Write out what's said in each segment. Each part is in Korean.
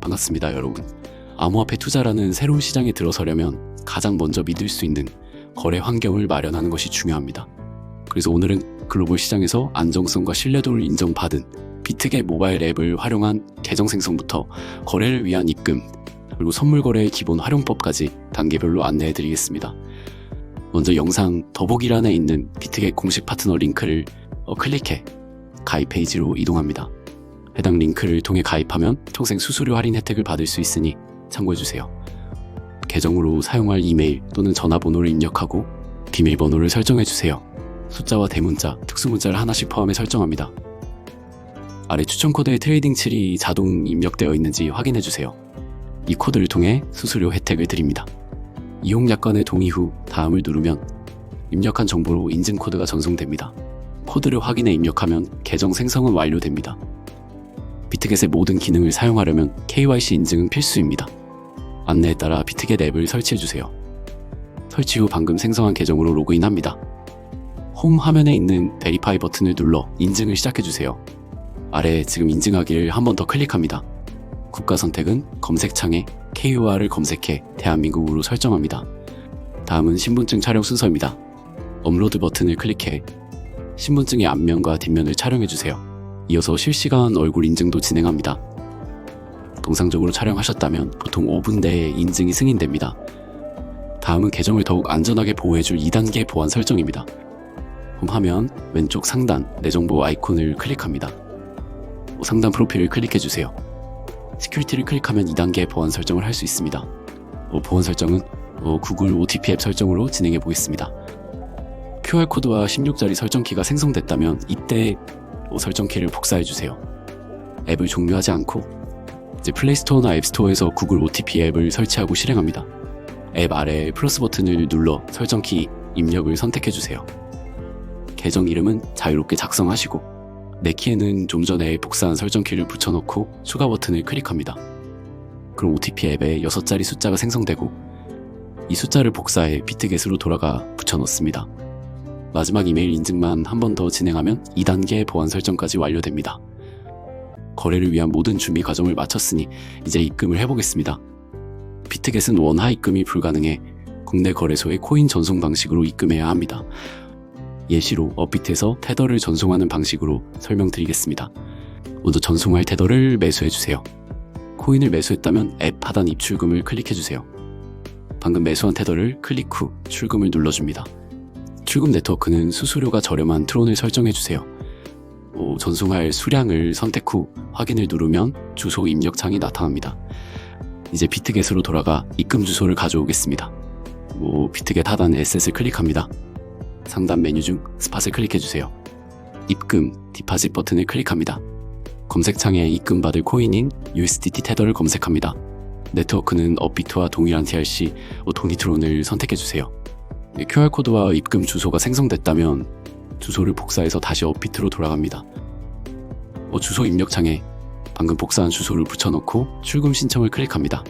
반갑습니다, 여러분. 암호화폐 투자라는 새로운 시장에 들어서려면 가장 먼저 믿을 수 있는 거래 환경을 마련하는 것이 중요합니다. 그래서 오늘은 글로벌 시장에서 안정성과 신뢰도를 인정받은 비트겟 모바일 앱을 활용한 계정 생성부터 거래를 위한 입금, 그리고 선물 거래의 기본 활용법까지 단계별로 안내해 드리겠습니다. 먼저 영상 더보기란에 있는 비트겟 공식 파트너 링크를 어, 클릭해 가입 페이지로 이동합니다. 해당 링크를 통해 가입하면 평생 수수료 할인 혜택을 받을 수 있으니 참고해주세요. 계정으로 사용할 이메일 또는 전화번호를 입력하고 비밀번호를 설정해주세요. 숫자와 대문자, 특수문자를 하나씩 포함해 설정합니다. 아래 추천 코드에 트레이딩 칠이 자동 입력되어 있는지 확인해주세요. 이 코드를 통해 수수료 혜택을 드립니다. 이용 약관의 동의 후 다음을 누르면 입력한 정보로 인증 코드가 전송됩니다. 코드를 확인해 입력하면 계정 생성은 완료됩니다. 비트겟의 모든 기능을 사용하려면 KYC 인증은 필수입니다. 안내에 따라 비트겟 앱을 설치해주세요. 설치 후 방금 생성한 계정으로 로그인합니다. 홈 화면에 있는 베리파이 버튼을 눌러 인증을 시작해주세요. 아래 지금 인증하기를 한 번 더 클릭합니다. 국가 선택은 검색창에 KUR을 검색해 대한민국으로 설정합니다. 다음은 신분증 촬영 순서입니다. 업로드 버튼을 클릭해 신분증의 앞면과 뒷면을 촬영해주세요. 이어서 실시간 얼굴 인증도 진행합니다. 동상적으로 촬영하셨다면 보통 5분 내에 인증이 승인됩니다. 다음은 계정을 더욱 안전하게 보호해줄 2단계 보안 설정입니다. 홈 화면 왼쪽 상단 내 정보 아이콘을 클릭합니다. 상단 프로필을 클릭해주세요. 시큐리티를 클릭하면 2단계 보안 설정을 할 수 있습니다. 어, 보안 설정은 어, 구글 OTP 앱 설정으로 진행해 보겠습니다. QR코드와 16자리 설정키가 생성됐다면 이때 어, 설정 키를 복사해 주세요. 앱을 종료하지 않고 이제 플레이스토어나 앱스토어에서 구글 OTP 앱을 설치하고 실행합니다. 앱 아래 플러스 버튼을 눌러 설정 키 입력을 선택해 주세요. 계정 이름은 자유롭게 작성하시고 내 키에는 좀 전에 복사한 설정 키를 붙여넣고 추가 버튼을 클릭합니다. 그럼 OTP 앱에 6자리 숫자가 생성되고 이 숫자를 복사해 비트겟으로 돌아가 붙여넣습니다. 마지막 이메일 인증만 한 번 더 진행하면 2단계 보안 설정까지 완료됩니다. 거래를 위한 모든 준비 과정을 마쳤으니 이제 입금을 해보겠습니다. 비트겟은 원화 입금이 불가능해 국내 거래소의 코인 전송 방식으로 입금해야 합니다. 예시로 업비트에서 테더를 전송하는 방식으로 설명드리겠습니다. 먼저 전송할 테더를 매수해주세요. 코인을 매수했다면 앱 하단 입출금을 클릭해주세요. 방금 매수한 테더를 클릭 후 출금을 눌러줍니다. 출금 네트워크는 수수료가 저렴한 트론을 설정해주세요. 어, 전송할 수량을 선택 후 확인을 누르면 주소 입력창이 나타납니다. 이제 비트겟으로 돌아가 입금 주소를 가져오겠습니다. 뭐, 비트겟 하단 에셋을 클릭합니다. 상단 메뉴 중 스팟을 클릭해주세요. 입금, 디파짓 버튼을 클릭합니다. 검색창에 입금받을 코인인 USDT 테더를 검색합니다. 네트워크는 업비트와 동일한 TRC, 도니트론을 선택해주세요. QR코드와 입금 주소가 생성됐다면 주소를 복사해서 다시 업비트로 돌아갑니다. 어, 주소 입력창에 방금 복사한 주소를 붙여넣고 출금 신청을 클릭합니다.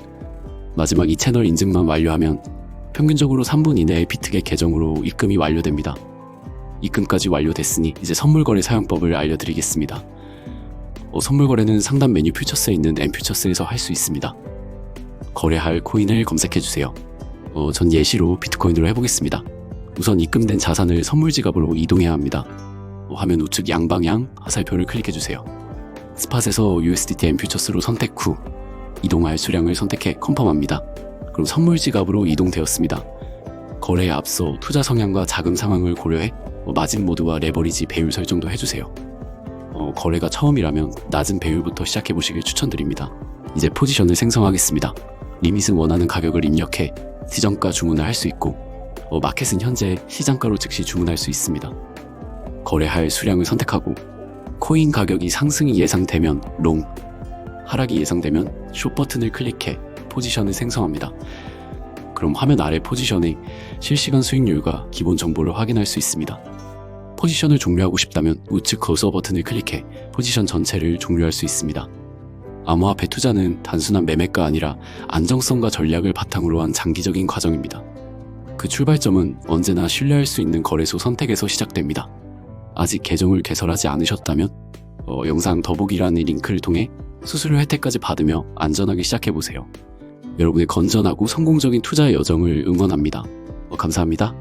마지막 이 채널 인증만 완료하면 평균적으로 3분 이내에 비트겟 계정으로 입금이 완료됩니다. 입금까지 완료됐으니 이제 선물 거래 사용법을 알려드리겠습니다. 어, 선물 거래는 상단 메뉴 퓨처스에 있는 엠퓨처스에서 할 수 있습니다. 거래할 코인을 검색해주세요. 어, 전 예시로 비트코인으로 해보겠습니다. 우선 입금된 자산을 선물 지갑으로 이동해야 합니다. 어, 화면 우측 양방향 화살표를 클릭해주세요. 스팟에서 USDT M 퓨처스로 선택 후 이동할 수량을 선택해 컨펌합니다. 그럼 선물 지갑으로 이동되었습니다. 거래에 앞서 투자 성향과 자금 상황을 고려해 어, 마진 모드와 레버리지 배율 설정도 해주세요. 어, 거래가 처음이라면 낮은 배율부터 시작해 보시길 추천드립니다. 이제 포지션을 생성하겠습니다. 리밋은 원하는 가격을 입력해 시정가 주문을 할 수 있고 어, 마켓은 현재 시장가로 즉시 주문할 수 있습니다. 거래할 수량을 선택하고 코인 가격이 상승이 예상되면 롱, 하락이 예상되면 숏 버튼을 클릭해 포지션을 생성합니다. 그럼 화면 아래 포지션의 실시간 수익률과 기본 정보를 확인할 수 있습니다. 포지션을 종료하고 싶다면 우측 거서 버튼을 클릭해 포지션 전체를 종료할 수 있습니다. 암호화폐 투자는 단순한 매매가 아니라 안정성과 전략을 바탕으로 한 장기적인 과정입니다. 그 출발점은 언제나 신뢰할 수 있는 거래소 선택에서 시작됩니다. 아직 계정을 개설하지 않으셨다면 어, 영상 더보기란의 링크를 통해 수수료 혜택까지 받으며 안전하게 시작해보세요. 여러분의 건전하고 성공적인 투자의 여정을 응원합니다. 어, 감사합니다.